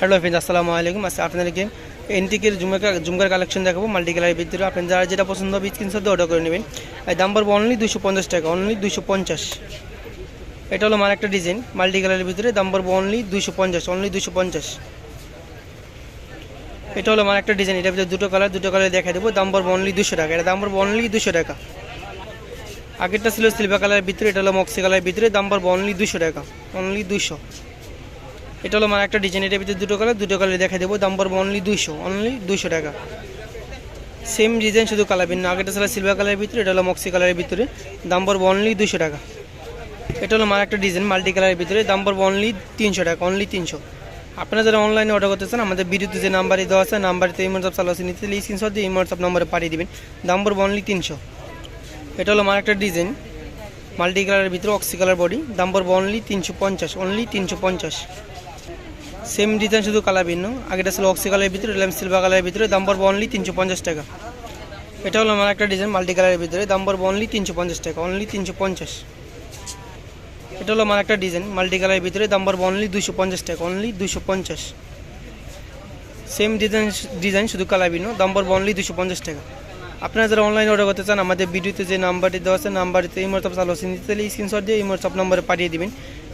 Hello friend আসসালামু আলাইকুম আজকে আপনাদেরকে এনটিকের জুমকা জুমকার কালেকশন দেখাবো মাল্টি কালারের ভিতরে। আপনার যারা যেটা পছন্দ হবে স্ক্রিনশট দিয়ে অর্ডার করে নেবেন। এই দাম পড়ব অনলি দুশো পঞ্চাশ টাকা অনলি দুশো পঞ্চাশ। এটা হলো আমার একটা ডিজাইন মাল্টি কালারের ভিতরে। দাম পড়ব অনলি দুশো পঞ্চাশ অনলি দুশো পঞ্চাশ। এটা হলো আমার একটা ডিজাইন এটার ভিতরে দুটো কালার দুটো কালার দেখা দেবো। দাম পড়ব অনলি দুশো টাকা। এটা দাম পড়ব অনলি দুশো টাকা। আগেরটা ছিল সিলভার কালারের ভিতরে, এটা হলো মক্সি কালারের ভিতরে। দাম পড়ব অনলি দুশো টাকা অনলি দুশো এটা হলো আমার একটা ডিজাইন ভিতরে দুটো কালার দুটো কালার দেখা দেবো। দাম পড়ব অনলি দুইশো অনলি দুইশো টাকা। সেম ডিজাইন শুধু কালার ভিন্ন। আগেটা ছিল সিলভার কালারের ভিতরে, এটা হলো মক্সি কালারের ভিতরে। দাম পড়ব অনলি দুশো টাকা। এটা হলো আমার একটা ডিজাইন মাল্টি কালারের ভিতরে। দাম পড়ব অনলি তিনশো টাকা অনলি তিনশো। আপনারা যারা অনলাইনে অর্ডার করতে চান, আমাদের ভিডিওতে যে নাম্বারে দেওয়া আছে নাম্বারতে এই হোয়াটসঅ্যাপ চালু আছে, নিতে এই স্ক্রিনশট দিয়ে এই হোয়াটসঅ্যাপ নম্বরে পাঠিয়ে দিবেন। দাম পড়ব অনলি তিনশো। এটা হলো আমার একটা ডিজাইন মাল্টি কালারের ভিতরে অক্সি কালার বডি দাম পড়ব অনলি তিনশো পঞ্চাশ অনলি তিনশো পঞ্চাশ। সেম ডিজাইন শুধু কালার ভিন্ন। আগেটা ছিল অক্সি কালারের ভিতরে এলাম সিলভার কালারের ভিতরে। দাম পড়ব অনলি তিনশো পঞ্চাশ টাকা। এটা হলো আমার একটা ডিজাইন মাল্টি কালারের ভিতরে। দাম পড়ব অনলি তিনশো পঞ্চাশ টাকা অনলি তিনশো পঞ্চাশ। এটা হলো আমার একটা ডিজাইন মাল্টি কালারের ভিতরে। দাম পড়ব অনলি দুশো পঞ্চাশ টাকা অনলি দুশো পঞ্চাশ। সেম ডিজাইন ডিজাইন শুধু কালার ভিন্ন। দাম পড়ব অনলি দুশো পঞ্চাশ টাকা। আপনারা যারা অনলাইন অর্ডার করতে চান, আমাদের ভিডিওতে যে নাম্বারটি দেওয়া আছে নাম্বারটিতে এই মোটসঅ্যাপ চালু আছে নিতে স্ক্রিনশট দিয়ে এই মোটসঅ্যাপ নম্বরে পাঠিয়ে দিবেন।